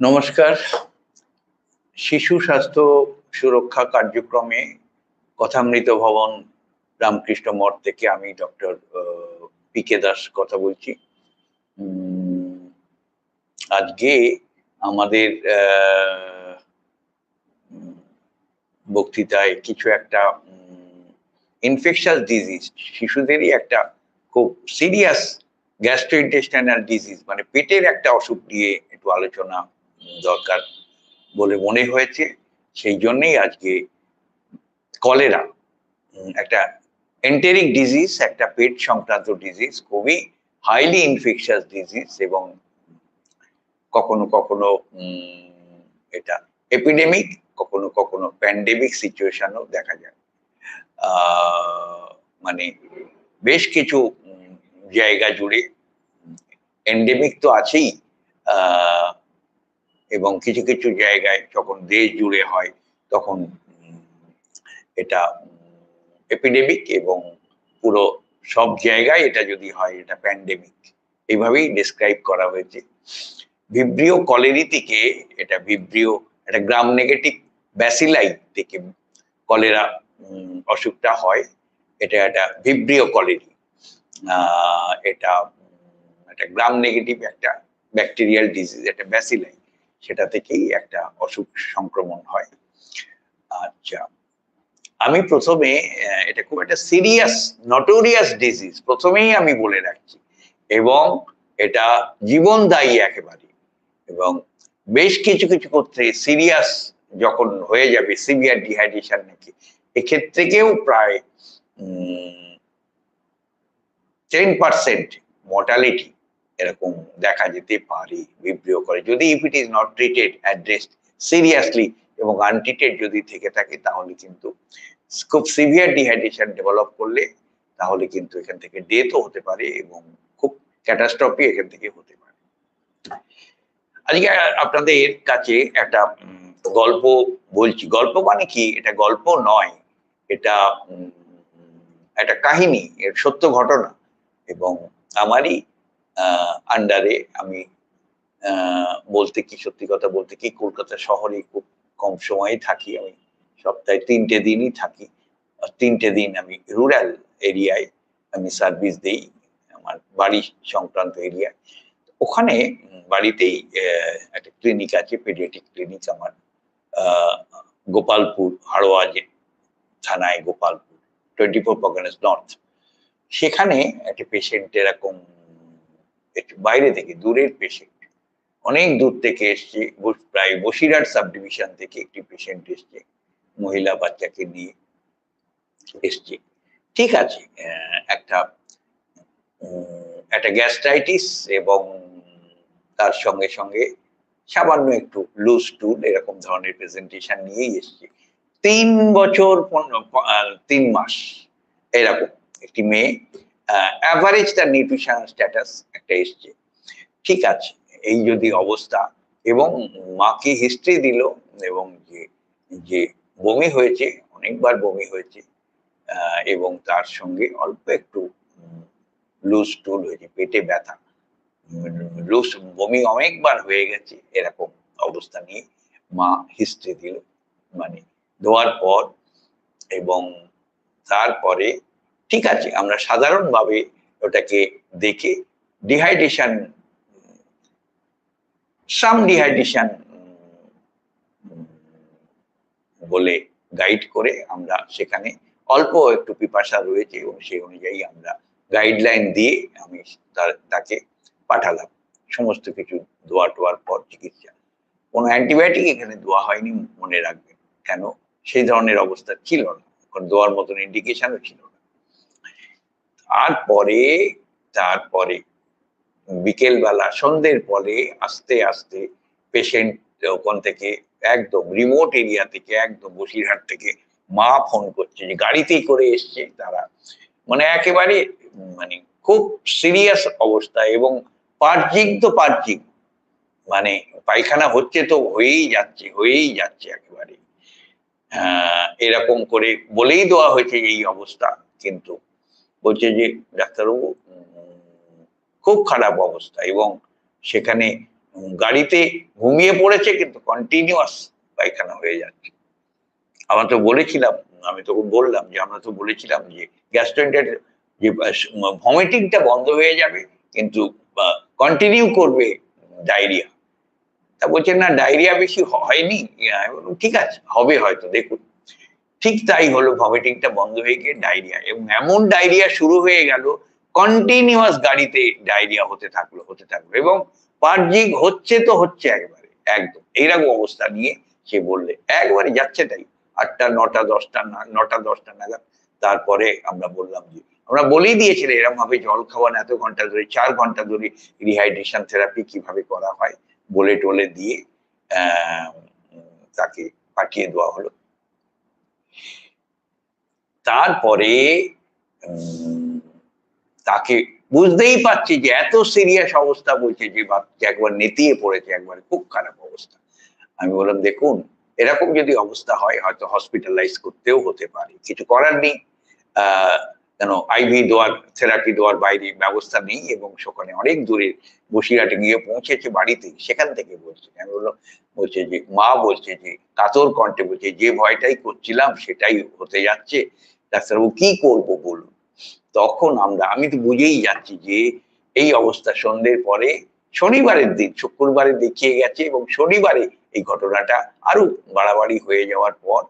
নমস্কার। শিশু স্বাস্থ্য সুরক্ষা কার্যক্রমে কথামৃত ভবন রামকৃষ্ণ মঠ থেকে আমি ডক্টর পি কে দাস কথা বলছি। আজকে আমাদের বক্তৃতায় কিছু একটা ইনফেকশাস ডিজিজ শিশুদেরই একটা খুব সিরিয়াস গ্যাস্ট্রোইন্টেস্টাইনাল ডিজিজ মানে পেটের একটা অসুখ নিয়ে একটু আলোচনা দরকার বলে মনে হয়েছে। সেই জন্যেই আজকে কলেরা একটা এন্টেরিক ডিজিজ একটা পেট সংক্রান্ত ডিজিজ খুবই হাইলি ইনফেকশাস ডিজিজ এবং কখনো কখনো এটা এপিডেমিক কখনো কখনো প্যান্ডেমিক সিচুয়েশনও দেখা যায়। মানে বেশ কিছু জায়গা জুড়ে। এন্ডেমিক তো আছেই এবং কিছু কিছু জায়গায় যখন দেশ জুড়ে হয়, তখন এটা এপিডেমিক এবং পুরো সব জায়গায় এটা যদি হয়, এটা প্যান্ডেমিক এইভাবেই ডিসক্রাইব করা হয়েছে। ভিব্রিও কলেরি থেকে এটা ভিব্রিও একটা গ্রাম নেগেটিভ ব্যাসিলাই থেকে কলেরা অসুখটা হয়। এটা একটা ভিব্রিও কলেরি এটা একটা গ্রাম নেগেটিভ একটা ব্যাকটেরিয়াল ডিজিজ একটা ব্যাসিলাই সেটা থেকেই একটা অসুখ সংক্রমণ হয়। আচ্ছা আমি প্রথমে এটা খুব একটা সিরিয়াস নটোরিয়াস ডিজিজ প্রথমেই আমি বলে রাখছি। এবং এটা জীবনদায়ী একেবারে। এবং বেশ কিছু কিছু ক্ষেত্রে সিরিয়াস যখন হয়ে যাবে সিভিয়ার ডিহাইড্রেশন নাকি এক্ষেত্রেও প্রায় টেন পার্সেন্ট মর্টালিটি এরকম দেখা যেতে পারে বিব্রিয় করে। যদি if it is not treated addressed seriously এবং আনট্রিটেড যদি থেকে থাকে, তাহলে কিন্তু খুব সিভিয়ার ডিহাইড্রেশন ডেভেলপ করলে তাহলে কিন্তু এখান থেকে ডেথও হতে পারে এবং খুব ক্যাটাস্ট্রফি এখান থেকে হতে পারে। আজকে আপনাদের কাছে একটা গল্প বলছি। গল্প মানে কি? এটা গল্প নয়, এটা একটা কাহিনী এর সত্য ঘটনা। এবং আমারই আন্ডারে আমি বলতে কি, সত্যি কথা বলতে কি, কলকাতা শহরে খুব কম সময়ে থাকি। আমি সপ্তাহে তিনটে দিনই থাকি। তিনটে দিন আমি রুরাল এরিয়ায় আমি সার্ভিস দেই, আমার বাড়ি সংক্রান্ত এরিয়ায় ওখানে বাড়িতেই একটা ক্লিনিক আছে পেডিয়াট্রিক ক্লিনিক আমার গোপালপুর, হাড়োয়া যে থানায় Gopalpur twenty four Parganas north সেখানে একটা পেশেন্ট এরকম একটু বাইরে থেকে, দূরের পেশেন্ট অনেক দূর থেকে এসছে প্রায় বসিরহাট সাব ডিভিশন থেকে একটি পেশেন্ট এসছে, মহিলা বাচ্চাকে নিয়ে এসছে। ঠিক আছে একটা একটা গ্যাস্ট্রাইটিস এবং তার সঙ্গে সঙ্গে সামান্য একটু লুজ টুল এরকম ধরনের প্রেজেন্টেশন নিয়েই এসছে। তিন বছর তিন মাস, এরকম। একটি মেয়ে অ্যাভারেজ তার নিউট্রিশন স্ট্যাটাস একটা এসছে। ঠিক আছে, এই যদি অবস্থা, এবং মাকে হিস্ট্রি দিল, এবং যে যে বমি হয়েছে, অনেকবার বমি হয়েছে এবং তার সঙ্গে অল্প একটু লুজ টুল হয়েছে, পেটে ব্যথা লুজ বমি অনেকবার হয়ে গেছে, এরকম অবস্থা নিয়ে মা হিস্ট্রি দিল। মানে দেওয়ার পর, এবং তারপরে ঠিক আছে, আমরা সাধারণভাবে ওটাকে দেখে। ডিহাইড্রেশন সাম ডিহাইড্রেশন বলে গাইড করে আমরা সেখানে অল্প একটু পিপাসা রয়েছে এবং সেই অনুযায়ী আমরা গাইডলাইন দিয়ে আমি তাকে পাঠালাম। সমস্ত কিছু দোয়া টোয়ার পর চিকিৎসা। কোনো অ্যান্টিবায়োটিক এখানে দেওয়া হয়নি, মনে রাখবেন। কেন? সেই ধরনের অবস্থা ছিল না। দেওয়ার মতন ইন্ডিকেশনও ছিল না। তারপরে তারপরে বিকেল বেলা সন্ধ্যের পরে আস্তে আস্তে পেশেন্ট ওখান থেকে একদম রিমোট এরিয়া থেকে একদম বসিরহাট থেকে মা ফোন করছে যে গাড়িতেই করে এসছে তারা। মানে একেবারে মানে খুব সিরিয়াস অবস্থা এবং পার্জিং তো পার্জিং মানে পায়খানা হচ্ছে তো হয়েই যাচ্ছে হয়েই যাচ্ছে একেবারে। এরকম করে বলেই দেওয়া হয়েছে এই অবস্থা। কিন্তু বলছে যে, ডাক্তারবাবু খুব খারাপ অবস্থা এবং সেখানে গাড়িতে ঘুমিয়ে পড়েছে কিন্তু কন্টিনিউয়াস পায়খানা হয়ে যাচ্ছে। আমরা তো বলেছিলাম, আমি তখন বললাম যে, আমরা তো বলেছিলাম যে গ্যাস্ট্রোএন্টার যে ভমিটিংটা বন্ধ হয়ে যাবে কিন্তু কন্টিনিউ করবে ডায়রিয়া তা বলছে, না ডায়রিয়া বেশি হয়নি। ঠিক আছে, হবে হয়তো, দেখুন। ঠিক তাই হলো ভমিটিংটা বন্ধ হয়ে গিয়ে ডায়রিয়া এবং এমন ডায়রিয়া শুরু হয়ে গেল কন্টিনিউয়াস গাড়িতে ডায়রিয়া হতে থাকল হতে থাকল। এবং পার্জিং হচ্ছে তো হচ্ছে একবারে, একদম। এইরকম অবস্থা নিয়ে সে বললে, একবারে যাচ্ছে তাই। আটটা, নটা, দশটা নটা, দশটা নাগাদ তারপরে আমরা বললাম যে, আমরা বলেই দিয়েছিলাম এরকম ভাবে জল খাওয়ান এত ঘণ্টা ধরে, চার ঘণ্টা ধরে রিহাইড্রেশন থেরাপি কীভাবে করা হয় বলে টলে দিয়ে তাকে পাঠিয়ে দেওয়া হলো। তারপরে তাকে বুঝতেই পারছি যে এত সিরিয়াস অবস্থা বলছে যে বাচ্চা একবার নেতিয়ে পড়েছে, একবার খুব খারাপ অবস্থা। আমি বললাম, দেখুন, এরকম যদি অবস্থা হয়, হয়তো হসপিটালাইজ করতেও হতে পারে। কিছু করার নেই। কেন আইভি দেওয়ার থেরাপি দেওয়ার বাইরে ব্যবস্থা নেই এবং সেখানে অনেক দূরে বসিরহাটে গিয়ে পৌঁছেছে বাড়িতে। সেখান থেকে বলছে, আমি বললাম, বলছে যে, মা বলছে যে, কাতর কণ্ঠে বলছে, যে ভয়টাই করছিলাম সেটাই হতে যাচ্ছে। ডাক্তারবাবু, কি করব বলুন? তখন আমরা, আমি তো বুঝেই যাচ্ছি যে এই অবস্থা সন্ধ্যের পরে শনিবারের দিন, শুক্রবারে দেখিয়ে গেছে এবং শনিবারে এই ঘটনাটা আরও বাড়াবাড়ি হয়ে যাওয়ার পর,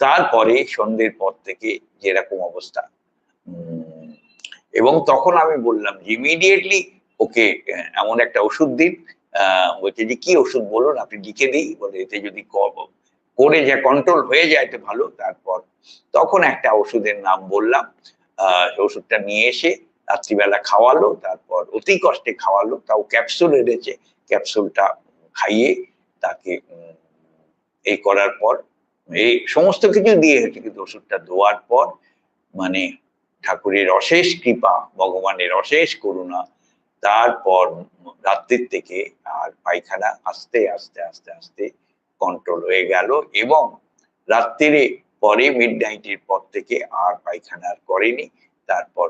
তারপরে সন্ধ্যের পর থেকে যেরকম অবস্থা। এবং তখন আমি বললাম যে ইমিডিয়েটলি ওকে এমন একটা ওষুধ দিন। বলছে যে, কি ওষুধ বলুন? আপনি লিখে দিই। বলে, এতে যদি করে যা কন্ট্রোল হয়ে যায় তো ভালো। তারপর তখন একটা ওষুধের নাম বললাম ওষুধটা নিয়ে এসে রাত্রিবেলা খাওয়ালো, তারপর অতি কষ্টে খাওয়ালো, তাও ক্যাপসুল এনেছে। ক্যাপসুলটা খাইয়ে তাকে এই করার পর, এই সমস্ত কিছু দিয়ে কিন্তু ওষুধটা দেওয়ার পর মানে ঠাকুরের অশেষ কৃপা, ভগবানের অশেষ করুণা, তারপর রাত্রির থেকে আর পায়খানা আস্তে আস্তে আস্তে আস্তে কন্ট্রোল হয়ে গেল এবং রাত্রিরে পরে মিড নাইটের পর থেকে আর পায়খানা আর করেনি। তারপর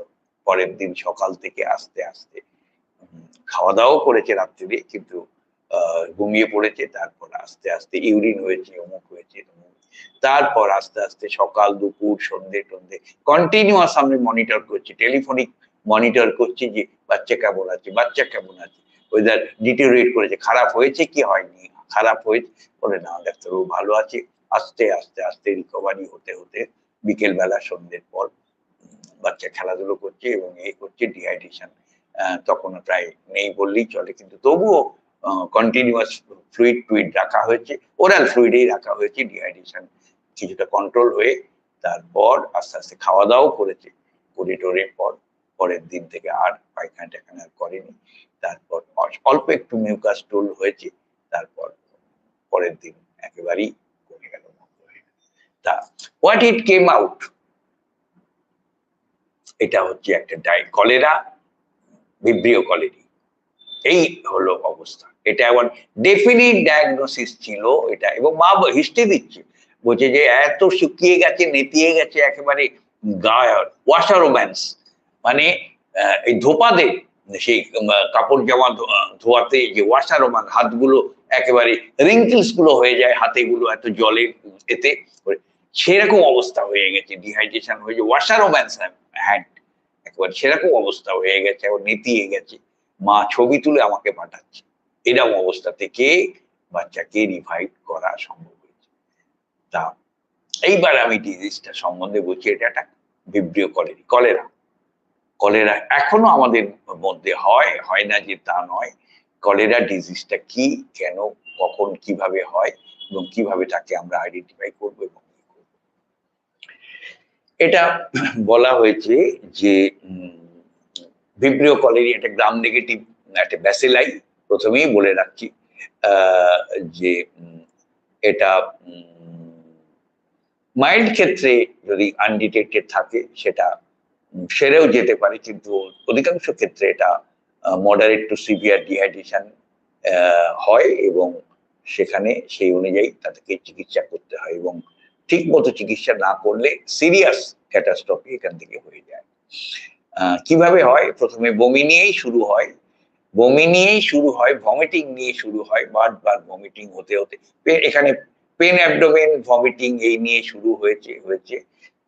পরের দিন সকাল থেকে আস্তে আস্তে খাওয়া দাওয়াও করেছে রাত্রিরে, কিন্তু ঘুমিয়ে পড়েছে, তারপর আস্তে আস্তে ইউরিন হয়েছে, অমুক হয়েছে তারপর আস্তে আস্তে সকাল, দুপুর, সন্ধে, টন্ধে কন্টিনিউয়াস আমি মনিটর করছি টেলিফোনিক মনিটর করছি যে বাচ্চা কেমন আছে, বাচ্চা কেমন আছে ওয়েদার ডিটেরিয়েট করেছে, খারাপ হয়েছে কি হয়নি, খারাপ হয়েছে, বলে না, ডাক্তারবাবু ভালো আছে আস্তে আস্তে আস্তে রিকভারি হতে হতে বিকেল বেলা সন্ধ্যের পর বাচ্চা খেলাধুলো করছে এবং এ করছে ডিহাইড্রেশন তখন প্রায় নেই বললেই চলে। কিন্তু তবুও কন্টিনিউয়াস ফ্লুইড টুইড রাখা হয়েছে ওরাল ফ্লুইডেই রাখা হয়েছে ডিহাইড্রেশন কিছুটা কন্ট্রোল হয়ে তারপর আস্তে আস্তে খাওয়া দাওয়াও করেছে। করে টোরে পর, পরের দিন থেকে আর পায়খানা টায়খানা আর করেনি। তারপর অল্প একটু মিউকাস টোল হয়েছে, তারপর পরের দিন একেবারেই কমে গেল বন্ধ হয়ে গেল। তা হোয়াট ইট কেম আউট এটা হচ্ছে একটা ডাই, কলেরা ভিব্রিও কলেরি। এই হলো অবস্থা। এটা এমন ডেফিনিট ডায়াগনোসিস ছিল এটা এবং মা হিস্ট্রি দিচ্ছে। বলছে যে এত শুকিয়ে গেছে, নেতিয়ে গেছে একেবারে গায়ে ওয়াশার রোম্যান্স মানে এই ধোপাদের, সেই কাপড় জামা ধোয়াতে যে ওয়াশার রোমান হাতগুলো একেবারে রিঙ্কেলসগুলো হয়ে যায়, হাতেগুলো এত জলের এতে। সেরকম অবস্থা হয়ে গেছে ডিহাইড্রেশন হয়ে যায় ওয়াশার রোম্যান্স হ্যান্ড একেবারে সেরকম অবস্থা হয়ে গেছে এবং নেতিয়ে গেছে। মা ছবি তুলে আমাকে পাঠাচ্ছে। এরকম অবস্থা থেকে বাচ্চাকে রিভাইভ করা সম্ভব হয়েছে। তা এইবার আমি ডিজিজটা সম্বন্ধে বলছি, এটা একটা ভিব্রিও কলেরি, কলেরা। কলেরা এখনও আমাদের মধ্যে হয় হয় না যে তা নয়। কলেরা ডিজিজটা কি, কেন, কখন, কীভাবে হয় এবং কীভাবে তাকে আমরা আইডেন্টিফাই করব এবং। এটা বলা হয়েছে যে ভিব্রিও কলেরি একটা গ্রাম নেগেটিভ একটা ব্যাসেলাই প্রথমেই বলে রাখছি যে এটা মাইল্ড ক্ষেত্রে যদি আনডিটেক্টেড থাকে, সেটা সেরেও যেতে পারে, কিন্তু অধিকাংশ ক্ষেত্রে এটা মডারেট টু সিভিয়ার ডিহাইড্রেশন হয় এবং সেখানে সেই অনুযায়ী তাদেরকে চিকিৎসা করতে হয় এবং ঠিক মতো চিকিৎসা না করলে সিরিয়াস ক্যাটাস্ট্রফি এখান থেকে হয়ে যায়। কীভাবে হয়? প্রথমে বমি নিয়েই শুরু হয়। বমি নিয়েই শুরু হয় ভমিটিং নিয়ে শুরু হয়, বারবার ভমিটিং হতে হতে। এখানে পেন অ্যাবডোমেন ভমিটিং এই নিয়ে শুরু হয়েছে হয়েছে।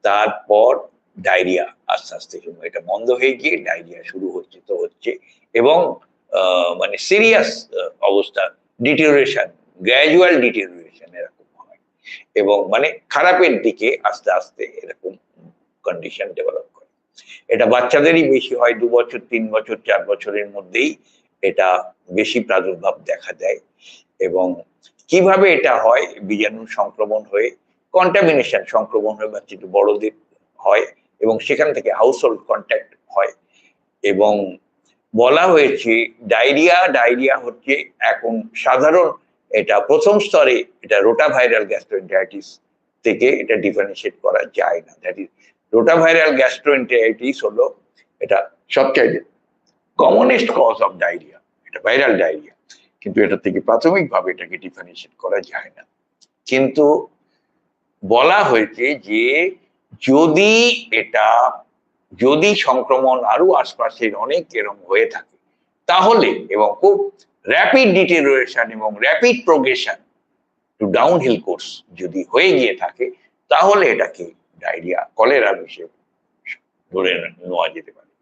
তারপর ডায়রিয়া আস্তে আস্তে শুরু। এটা বন্ধ হয়ে গিয়ে ডায়রিয়া শুরু হচ্ছে, তো হচ্ছে। এবং মানে সিরিয়াস অবস্থা ডিটিউরেশন গ্র্যাজুয়াল হয় এবং মানে খারাপের দিকে আস্তে আস্তে এরকম কন্ডিশন ডেভেলপ করে। এটা বাচ্চাদেরই বেশি হয় দু বছর, তিন বছর, চার বছরের মধ্যেই এটা বেশি প্রাদুর্ভাব দেখা দেয় এবং কীভাবে এটা হয়, বীজাণু সংক্রমণ হয়ে কন্টামিনেশন সংক্রমণ হয়ে বাচ্চা একটু বড়দের হয় এবং সেখান থেকে হাউসহোল্ড কন্ট্যাক্ট হয় এবং বলা হয়েছে, ডায়রিয়া ডায়রিয়া হচ্ছে এখন সাধারণ এটা প্রথম স্তরে এটা রোটা ভাইরাল গ্যাস্ট্রোএন্টারাইটিস থেকে এটা ডিফারেন্সিয়েট করা যায় না। That is rota viral gastroenteritis হলো এটা সবচাইতে কমনেস্ট কজ অফ ডায়রিয়া এটা ভাইরাল ডায়রিয়া কিন্তু এটা থেকে প্রাথমিকভাবে এটাকে ডিফারেন্সিয়েট করা যায় না। কিন্তু বলা হয়েছে যে যদি এটা, যদি সংক্রমণ আরও আশপাশের অনেক এরকম হয়ে থাকে, তাহলে এবং খুব র্যাপিড ডিটেরিওরেশন এবং rapid progression to downhill course যদি হয়ে গিয়ে থাকে, তাহলে এটাকে ডায়রিয়া কলেরা হিসেবে ধরে নেওয়া যেতে পারে।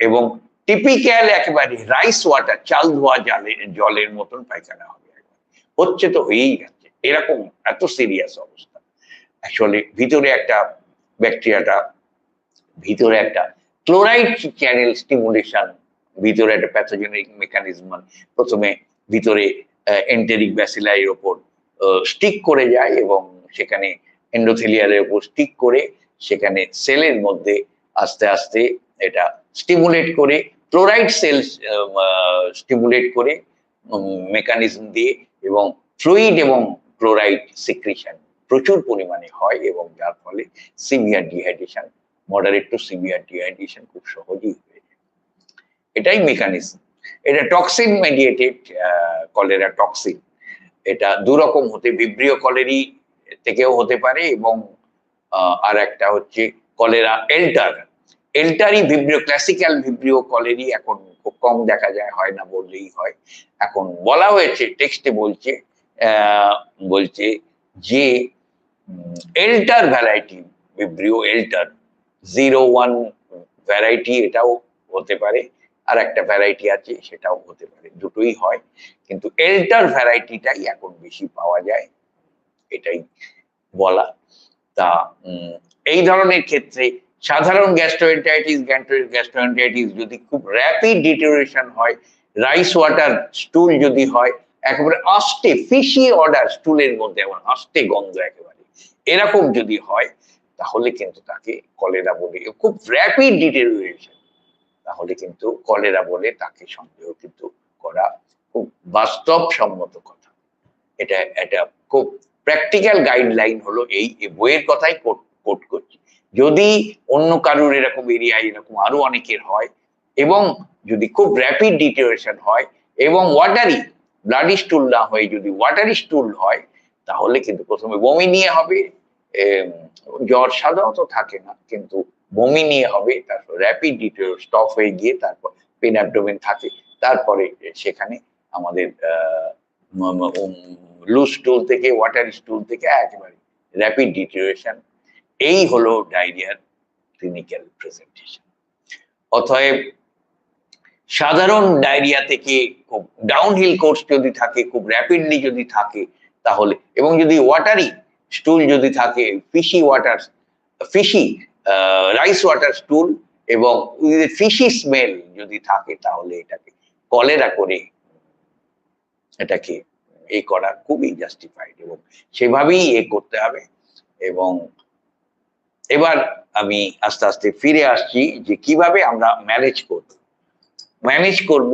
এবং টিপিক্যাল একেবারে রাইস ওয়াটার চাল ধোয়া জলে, জলের মতন পায়খানা হবে। হচ্ছে তো হয়েই যাচ্ছে। এরকম এত সিরিয়াস অবস্থা। আসলে ভিতরে একটা ব্যাকটেরিয়াটা ভিতরে একটা ক্লোরাইড চ্যানেল স্টিমুলেশন ভিতরে একটা প্যাথোজেনিক মেকানিজম প্রথমে ভিতরে এন্টেরিক ব্যাসিলাইয়ের ওপর স্টিক করে যায় এবং সেখানে এন্ডোথেলিয়ালের উপর স্টিক করে সেখানে সেলের মধ্যে আস্তে আস্তে এটা স্টিমুলেট করে ক্লোরাইড সেল স্টিমুলেট করে মেকানিজম দিয়ে এবং ফ্লুইড এবং ক্লোরাইড সিক্রিশন প্রচুর পরিমাণে হয় এবং যার ফলে severe dehydration moderate to severe dehydration খুব সহজেই এটাই মেকানিজম এটা টক্সিন মেডিয়েটেড কলেরা টক্সিন এটা দুরকম হতে ভিব্রিও কলেরি থেকেও হতে পারে এবং আর একটা হচ্ছে কলেরা এল্টার এল্টারই ভিব্রিও ক্লাসিক্যাল ভিব্রিও কলেরি এখন খুব কম দেখা যায়, হয় না বললেই হয়। এখন বলা হয়েছে টেক্সটে বলছে বলছে যে El Tor variety vibrio El Tor zero one variety এটাও হতে পারে। আর একটা ভ্যারাইটি আছে, সেটাও হতে পারে, দুটোই হয়। কিন্তু এল্টার ভ্যারাইটিটাই এখন বেশি পাওয়া যায়, এটাই বলা। তা এই ধরনের ক্ষেত্রে সাধারণ গ্যাস্ট্রোএন্টাইটিস গ্যাস্ট্রোএন্টাইটিস যদি খুব র্যাপিড ডিটোরেশন হয় রাইস ওয়াটার স্টুল যদি হয়, একেবারে আস্তে ফিশি অর্ডার স্টুলের মধ্যে এমন আস্তে গন্ধ একেবারে। এরকম যদি হয়, তাহলে কিন্তু তাকে কলেরা বলে। খুব র্যাপিড ডিটেরিয়েশন তাহলে কিন্তু কলেরা বলে তাকে সন্দেহ কিন্তু করা খুব বাস্তবসম্মত কথা। এটা এটা খুব প্র্যাকটিক্যাল গাইডলাইন হলো এই বইয়ের কথাই কোট করছি। যদি অন্য কারুর এরকম এরিয়ায় এরকম আরও অনেকের হয় এবং যদি খুব র্যাপিড ডিটেরিয়েশন হয় এবং ওয়াটারি ব্লাডি স্টুল না হয়ে যদি ওয়াটারি স্টুল হয়, তাহলে কিন্তু প্রথমে বমি নিয়ে হবে জ্বর সাধারণত থাকে না, কিন্তু বমি নিয়ে হবে, তারপর র্যাপিড স্টপ হয়ে গিয়ে তারপর পেন অ্যাবডোমেন থাকে, তারপরে সেখানে আমাদের লুজ স্টুল থেকে ওয়াটার স্টুল থেকে একেবারে র্যাপিড ডিটেরিয়েশন এই হলো ডায়রিয়ার ক্লিনিক্যাল প্রেজেন্টেশন অতএব সাধারণ ডায়রিয়া থেকে খুব ডাউনহিল কোর্স যদি থাকে, খুব র্যাপিডলি যদি থাকে, তাহলে এবং যদি ওয়াটারি স্টুল যদি থাকে fishy water fishy rice water stool এবং ফিশি স্মেল যদি থাকে তাহলে এটাকে কলেরা করে এটাকে এ করা খুবই জাস্টিফাইড এবং সেভাবেই এ করতে হবে এবং এবার আমি আস্তে আস্তে ফিরে আসছি যে কীভাবে আমরা ম্যানেজ করব। ম্যানেজ করব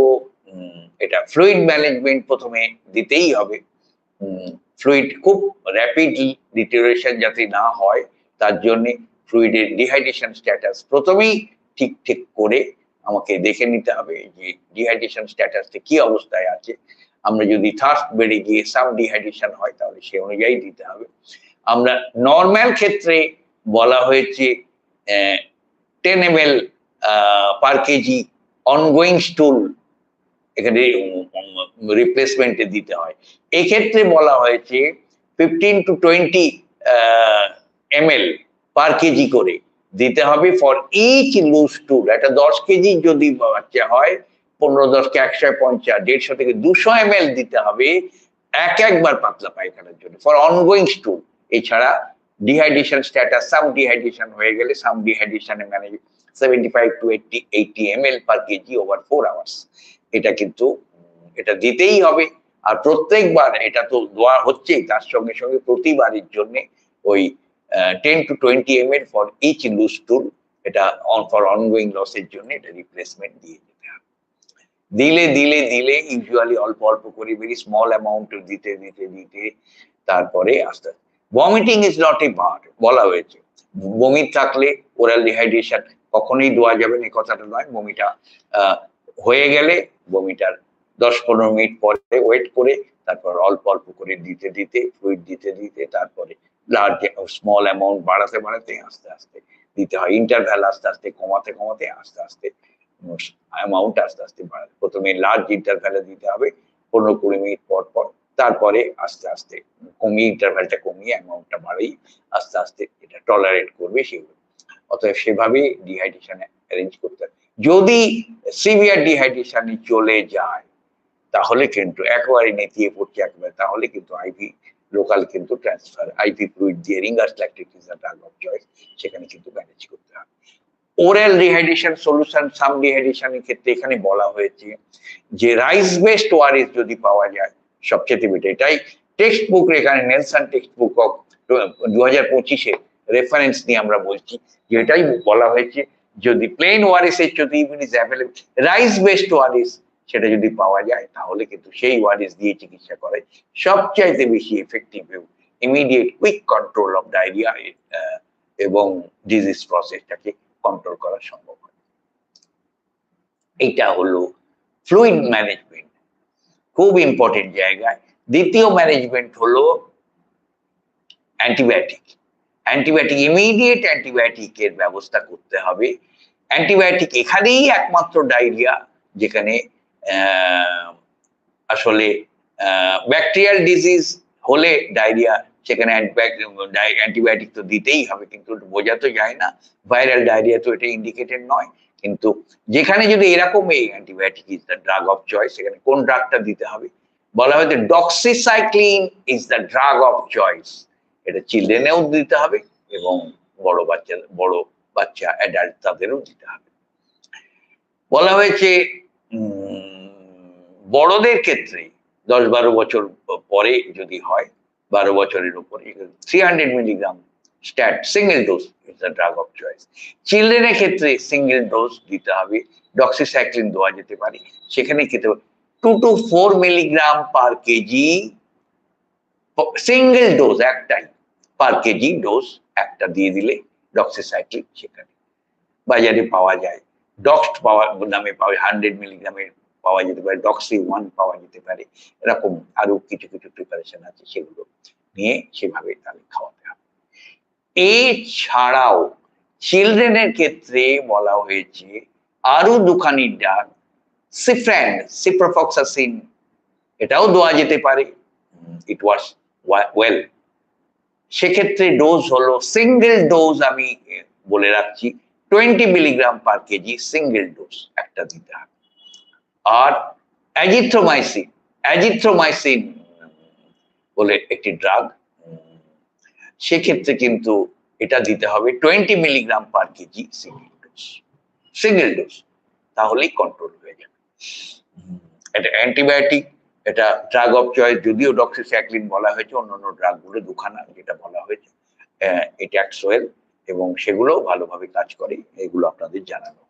এটা ফ্লুইড ম্যানেজমেন্ট প্রথমে দিতেই হবে। ফ্লুইড খুব র্যাপিডলি ডিটেরিয়েশন যাতে না হয়, তার জন্য ফ্লুইডের ডিহাইড্রেশন স্ট্যাটাস প্রথমেই ঠিক ঠিক করে আমাকে দেখে নিতে হবে যে ডিহাইড্রেশন স্ট্যাটাসটা কি অবস্থায় আছে। আমরা যদি থার্স্ট বেড়ে গিয়ে সাম ডিহাইড্রেশন হয়, তাহলে সে অনুযায়ী দিতে হবে। আমরা নর্মাল ক্ষেত্রে বলা হয়েছে ten M L per KG ongoing stool এখানে রিপ্লেসমেন্টে দিতে হয়। এক্ষেত্রে বলা হয়েছে fifteen to twenty ML per KG করে দিতে হবে ফর ইচ লুজ টুল একটা দশ কেজি যদি বাচ্চা হয়, পনেরো দশকে একশো পঞ্চাশ, দেড়শো থেকে দুশো এম দিতে হবে এক একবার পাতলা পায়খানার জন্য ফর অনগোয়িং স্টুল এছাড়া ডিহাইড্রেশন স্ট্যাটাস সাম ডিহাইড্রেশন হয়ে গেলে some ডিহাইড্রেশনে manage seventy five to eighty eighty M L per KG over four hours এটা কিন্তু এটা দিতেই হবে। আর প্রত্যেকবার এটা তো দেওয়া হচ্ছেই, তার সঙ্গে সঙ্গে প্রতিবারের জন্য ওই ten to twenty M L for each loose এটা অন ফর অনগোয়িং লসের জন্য এটা হবে। দিলে দিলে দিলে ইউজুয়ালি অল্প অল্প করে ভেরি স্মল অ্যামাউন্ট দিতে দিতে দিতে তারপরে আস্তে vomiting is not a bar বলা হয়েছে। বমি থাকলে ওরাল ডিহাইড্রেশন কখনোই দেওয়া যাবে না কথাটা নয়। বমিটা হয়ে গেলে বমিটার দশ পনেরো মিনিট পরে ওয়েট করে, তারপর অল্প অল্প করে দিতে দিতে ফ্লুইড দিতে দিতে তারপরে লার্জ স্মল অ্যামাউন্ট বাড়াতে বাড়াতে আস্তে আস্তে দিতে হয়। ইন্টারভ্যাল আস্তে আস্তে, কমাতে কমাতে আস্তে আস্তে অ্যামাউন্ট আস্তে আস্তে বাড়াতে। প্রথমে লার্জ ইন্টারভ্যালে দিতে হবে, পনেরো কুড়ি মিনিট পর পর, তারপরে আস্তে আস্তে কমিয়ে ইন্টারভ্যালটা কমিয়ে অ্যামাউন্টটা বাড়াই আস্তে আস্তে এটা টলারেট করবে সেগুলো অতএব সেভাবেই ডিহাইড্রেশন অ্যারেঞ্জ করতে হবে। যদি সিভিয়ার ডিহাইড্রেশনে চলে যায়, তাহলে কিন্তু একেবারে নেতিয়ে পড়ছে একেবারে, তাহলে কিন্তু আইভি লোকাল কিন্তু ট্রান্সফার আইভি ফ্লুইড দিয়ে Ringer's lactic is drug of choice সেখানে কিন্তু ম্যানেজ করতে হবে ওরাল ডিহাইড্রেশন সলিউশন সাম ডিহাইড্রেশনের ক্ষেত্রে এখানে বলা হয়েছে যে রাইস বেসড ওয়ারিস যদি পাওয়া যায়, সবচেয়ে বেটার এটাই টেক্সট বুক এখানে নেলসন টেক্সট বুক অফ দু হাজার পঁচিশে রেফারেন্স নিয়ে আমরা বলছি, যে এটাই বলা হয়েছে, যদি প্লেন ওয়ারিস এর যদি is available rice based ORS সেটা যদি পাওয়া যায়, তাহলে কিন্তু সেই ওয়ারিস দিয়ে চিকিৎসা করে। সবচাইতে বেশি effective immediate quick control of diarrhoea এবং ডিজিজ প্রসেসটাকে কন্ট্রোল করা সম্ভব হয়। এটা হলো ফ্লুইড ম্যানেজমেন্ট খুব ইম্পর্টেন্ট জায়গায়। দ্বিতীয় ম্যানেজমেন্ট হলো অ্যান্টিবায়োটিক অ্যান্টিবায়োটিক ইমিডিয়েট অ্যান্টিবায়োটিকের ব্যবস্থা করতে হবে। অ্যান্টিবায়োটিক এখানেই একমাত্র ডায়রিয়া যেখানে আসলে ব্যাকটেরিয়াল ডিজিজ হলে ডায়রিয়া সেখানে অ্যান্টিবায়োটিক তো দিতেই হবে, কিন্তু বোঝা তো যায় না ভাইরাল ডায়রিয়া তো এটা ইন্ডিকেটেড নয়, কিন্তু যেখানে যদি এরকম এই antibiotic is the drug of choice সেখানে কোন ড্রাগটা দিতে হবে? বলা হয়েছে doxycycline is the drug of choice এটা চিলড্রেনেও দিতে হবে এবং বড় বাচ্চা বড় বাচ্চা অ্যাডাল্ট তাদেরও দিতে হবে। বলা হয়েছে বড়দের ক্ষেত্রে দশ বারো বছর পরে যদি হয়, বারো বছরের উপরে three hundred milligram stat single dose is the drug of choice চিলড্রেনের ক্ষেত্রে সিঙ্গেল ডোজ দিতে হবে ডক্সিসাইক্লিন দেওয়া যেতে পারে। সেখানে খেতে হবে। Two to four milligram per KG single dose একটাই পার কেজি ডোজ একটা দিয়ে দিলে ডক্সিসাইক্লিন সেখানে বাজারে পাওয়া যায়। ডক্সট পাওয়া নামে পাওয়া যায় হান্ড্রেড মিলিগ্রামের পাওয়া যেতে পারে ডক্সি ওয়ান পাওয়া যেতে পারে, এরকম আরও কিছু কিছু প্রিপারেশন আছে সেগুলো নিয়ে সেভাবে তাহলে খাওয়াতে হবে। এছাড়াও চিলড্রেনের ক্ষেত্রে বলা হয়েছে আরও দুখানি ডাক সিফ্রেন সিপ্রোফক্সাসিন এটাও দেওয়া যেতে পারে ইট ওয়াজ ওয়েল সেক্ষেত্রে ডোজ হলো সিঙ্গেল ডোজ আমি বলে রাখছি। Twenty milligram per KG single dose একটা দিতে হবে। আর অ্যাজিথ্রোমাইসিন অ্যাজিথ্রোমাইসিন বলে একটি ড্রাগ সেক্ষেত্রে কিন্তু এটা দিতে হবে twenty milligram per KG single dose single dose তাহলেই কন্ট্রোল হয়ে যাবে। এটা অ্যান্টিবায়োটিক এটা ড্রাগ অফ চয়েস যদিও ডক্সিস্যাক্লিন বলা হয়েছে, অন্যান্য ড্রাগগুলো দুখানা যেটা বলা হয়েছে এটা এট্যাক্সোয়েল এবং সেগুলো ভালোভাবে কাজ করে, এগুলো আপনাদের জানানো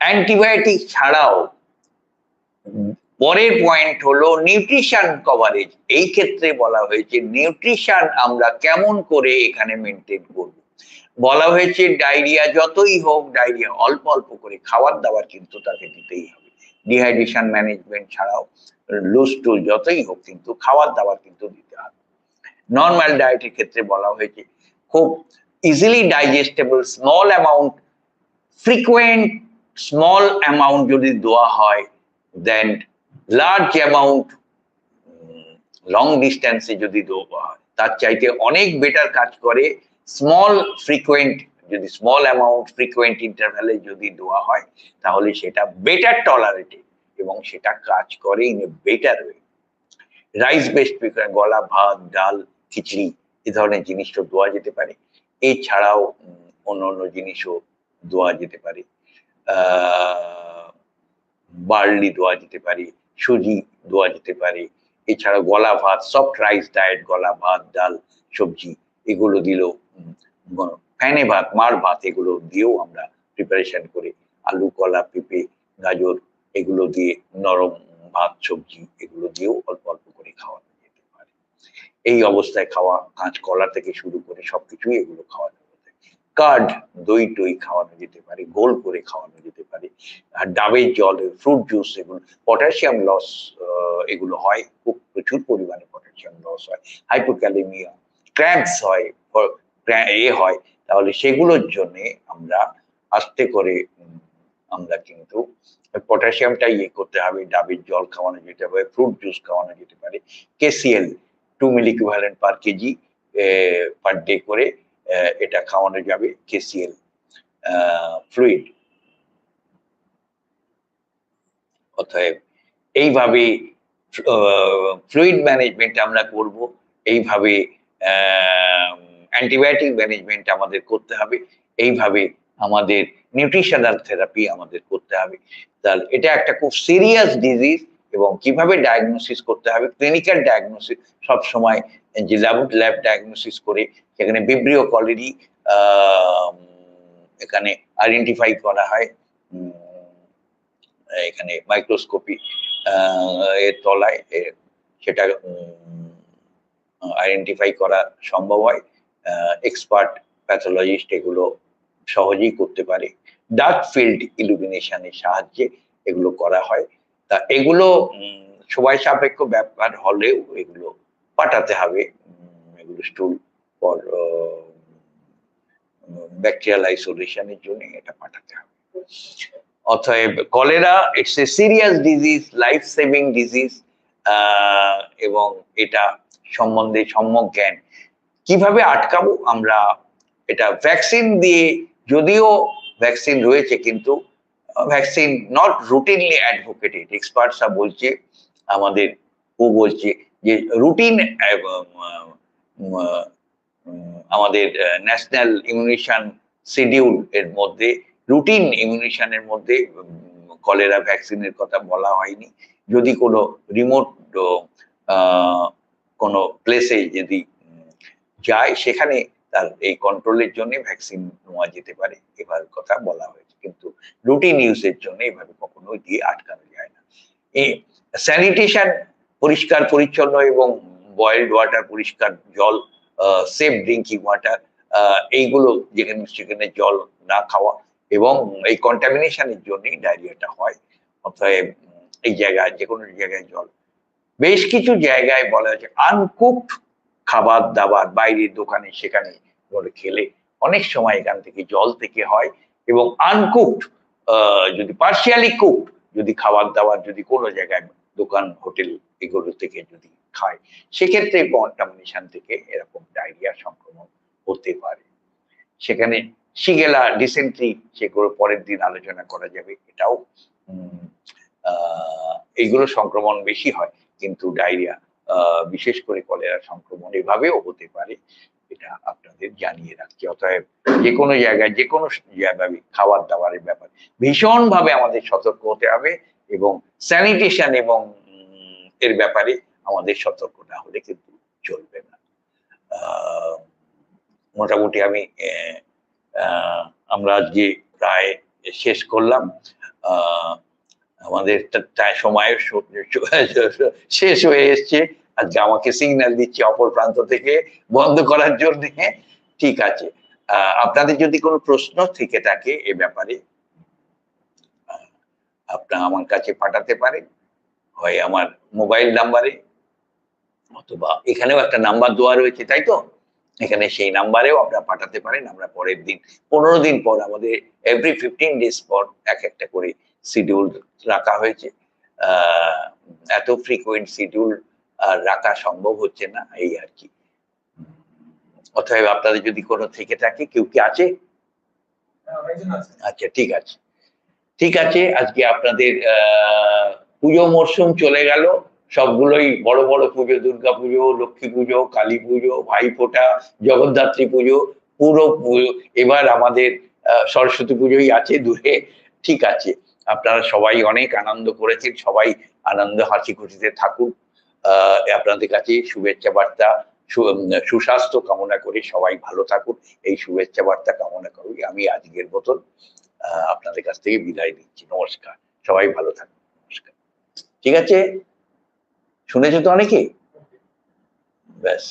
অ্যান্টিবায়োটিক ছাড়াও পরের পয়েন্ট হলো নিউট্রিশন কভারেজ এই ক্ষেত্রে বলা হয়েছে নিউট্রিশন আমরা কেমন করে এখানে মেনটেন করব? বলা হয়েছে ডায়রিয়া যতই হোক ডায়রিয়া অল্প অল্প করে খাবার দাবার কিন্তু তাকে দিতেই হবে। ডিহাইড্রেশন ম্যানেজমেন্ট ছাড়াও লুজ টুল যতই হোক কিন্তু খাবার দাবার কিন্তু দিতে হবে। নর্মাল ডায়েটের ক্ষেত্রে বলা হয়েছে খুব easily digestible small amount frequent small amount যদি দেওয়া হয় দেন লার্জ অ্যামাউন্ট লং ডিস্টেন্সে যদি দেওয়া হয়, তার চাইতে অনেক বেটার কাজ করে স্মল ফ্রিকোয়েন্ট যদি স্মল অ্যামাউন্ট ফ্রিকোয়েন্ট ইন্টারভ্যালে যদি দেওয়া হয়, তাহলে সেটা বেটার টলারেটেড এবং সেটা কাজ করে in a better way rice based গলা ভাত, ডাল, খিচড়ি এ ধরনের জিনিসও দেওয়া যেতে পারে। এছাড়াও অন্য অন্য জিনিসও দেওয়া যেতে পারে। বার্লি দেওয়া যেতে পারে, সুজি দেওয়া যেতে পারে। এছাড়া গলা ভাত সফট রাইস ডায়েট গলা ভাত, ডাল, সবজি, এগুলো দিলেও ফ্যানে ভাত, মার ভাত, এগুলো দিয়েও আমরা প্রিপারেশন করে আলু, কলা, পেঁপে, গাজর, এগুলো দিয়ে নরম ভাত, সবজি, এগুলো দিয়েও অল্প অল্প করে পারে এই অবস্থায় খাওয়া কাঁচ কলা থেকে শুরু করে সবকিছুই এগুলো খাওয়ানো যেতে কার্ড দই টই খাওয়ানো যেতে পারে, গোল করে খাওয়ানো যেতে পারে। আর ডাবের জল ফ্রুট জুস এগুলো পটাশিয়াম লস এগুলো হয়। খুব প্রচুর পরিমাণে পটাশিয়াম লস হয়। হাইপোক্যালেমিয়া ক্র্যাম্পস হয় এ হয়। তাহলে সেগুলোর জন্য আমরা আস্তে করে আমরা কিন্তু পটাশিয়ামটা ইয়ে করতে হবে। ডাবের জল খাওয়ানো যেতে হবে ফ্রুট জুস খাওয়ানো যেতে পারে। KCL two milli per KG per day করে এটা খাওয়ানো যাবে কেসিএল ফ্লুইড অতএব এইভাবে ফ্লুইড ম্যানেজমেন্ট আমরা করব, এইভাবে অ্যান্টিবায়োটিক ম্যানেজমেন্ট আমাদের করতে হবে, এইভাবে আমাদের নিউট্রিশনাল থেরাপি আমাদের করতে হবে। তাহলে এটা একটা খুব সিরিয়াস ডিজিজ এবং কীভাবে ডায়াগনোসিস করতে হবে ক্লিনিক্যাল ডায়াগনোসিস সব সময় যে ল্যাব ল্যাব ডায়াগনোসিস করে সেখানে বিব্রিও কলেরি এখানে আইডেন্টিফাই করা হয় এখানে মাইক্রোস্কোপি এর তলায় সেটা আইডেন্টিফাই করা সম্ভব হয় এক্সপার্ট প্যাথোলজিস্ট এগুলো সহজেই করতে পারে। ডার্ক ফিল্ড ইলুমিনেশনের সাহায্যে এগুলো করা হয়। তা এগুলো সময় সাপেক্ষ ব্যাপার হলেও এগুলো পাঠাতে হবে এগুলো স্টুল ফর ব্যাকটেরিয়াল আইসোলেশনের জন্য এটা পাঠাতে হবে। অতএব cholera it's a serious disease life saving disease এবং এটা সম্বন্ধে সম্যক জ্ঞান। কীভাবে আটকাবো আমরা এটা ভ্যাকসিন দিয়ে, যদিও ভ্যাকসিন রয়েছে কিন্তু ভ্যাকসিন নট রুটিনলি অ্যাডভোকেটেড এক্সপার্টসরা বলছে, আমাদের ও বলছে যে রুটিন আমাদের ন্যাশনাল ইমিউনেশন শিডিউল এর মধ্যে রুটিন ইমিউনেশনের মধ্যে কলেরা ভ্যাকসিনের কথা বলা হয়নি। যদি কোনো রিমোট কোনো প্লেসে যদি যায়, সেখানে তার এই কন্ট্রোলের জন্য ভ্যাকসিন নেওয়া যেতে পারে এবার কথা বলা হয়েছে। কিন্তু রুটিন ইউজের জন্য এভাবে কখনোই দিয়ে আটকানো যায় না। এই স্যানিটেশন পরিষ্কার পরিচ্ছন্ন এবং বয়েলড ওয়াটার পরিষ্কার জল সেফ ড্রিঙ্কিং ওয়াটার এইগুলো যেখানে সেখানে জল না খাওয়া এবং এই কন্টামিনেশনের জন্যই ডায়রিয়াটা হয়। উম, এই জায়গায় যে কোনো জায়গায় জল। বেশ কিছু জায়গায় বলা হয়েছে আনকুকড খাবার দাবার বাইরের দোকানে, সেখানে খেলে। অনেক সময় এখান থেকে জল থেকে হয় এবং আনকুকড যদি পার্শিয়ালি কুকড যদি খাবার দাবার যদি কোনো জায়গায় দোকান, হোটেল এগুলো থেকে যদি খায়, সেক্ষেত্রে কন্টামিনেশন থেকে এরকম ডায়রিয়া সংক্রমণ হতে পারে। সেখানে শিগেলা ডিসেন্ট্রি সেগুলো পরের দিন আলোচনা করা যাবে। এটাও এইগুলো সংক্রমণ বেশি হয়, কিন্তু ডায়রিয়া বিশেষ করে কলেরা সংক্রমণ এভাবেও হতে পারে, এটা আপনাদের জানিয়ে রাখছি। অতএব যে কোনো জায়গায় যে কোনো খাবার দাবারের ব্যাপারে ভীষণভাবে আমাদের সতর্ক হতে হবে এবং স্যানিটেশন এবং এর ব্যাপারে আমাদের সতর্ক না হলে কিন্তু চলবে না। মোটামুটি আমি আমরা আজকে প্রায় শেষ করলাম আমাদের সময় শেষ হয়ে এসছে। আজকে আমাকে সিগন্যাল দিচ্ছে অপর প্রান্ত থেকে, বন্ধ করার জন্য। ঠিক আছে। আপনাদের যদি কোনো প্রশ্ন থেকে থাকে এ ব্যাপারে আপনারা আমার কাছে পাঠাতে পারেন। হয় আমার মোবাইল নাম্বারে, অথবা এখানেও একটা নাম্বার দেওয়া রয়েছে, তাই তো? এখানে সেই নাম্বারেও আপনারা পাঠাতে পারেন। আমরা পরের দিন, পনেরো দিন পর আমাদের এভরি ফিফটিন ডেজ পর এক একটা করে শিডিউল রাখা হয়েছে। এত ফ্রিকুয়েন্ট শিডিউল রাখা সম্ভব হচ্ছে না, এই আর কি। অতএব আপনাদের যদি কোনো থেকে থাকে, কেউ কি আছে? আচ্ছা ঠিক আছে। ঠিক আছে, আজকে আপনাদের পুজো মরশুম চলে গেল। সবগুলোই বড় বড় পুজো, দুর্গা পুজো, লক্ষ্মী পুজো, কালী পুজো ভাইফোঁটা জগদ্ধাত্রী পুজো, পুরো এবার আমাদের সরস্বতী পুজোই আছে দূরে। ঠিক আছে, আপনারা সবাই অনেক আনন্দ করেছেন, সবাই আনন্দ হাসি খুশিতে থাকুন। আপনাদের কাছে শুভেচ্ছা বার্তা সুস্বাস্থ্য কামনা করে, সবাই ভালো থাকুন, এই শুভেচ্ছা বার্তা কামনা করি, আমি আজকের মতন আপনাদের কাছ থেকে বিদায় দিচ্ছি নমস্কার, সবাই ভালো থাকুন, নমস্কার। ঠিক আছে? শুনেছো তো অনেকে? ব্যাস।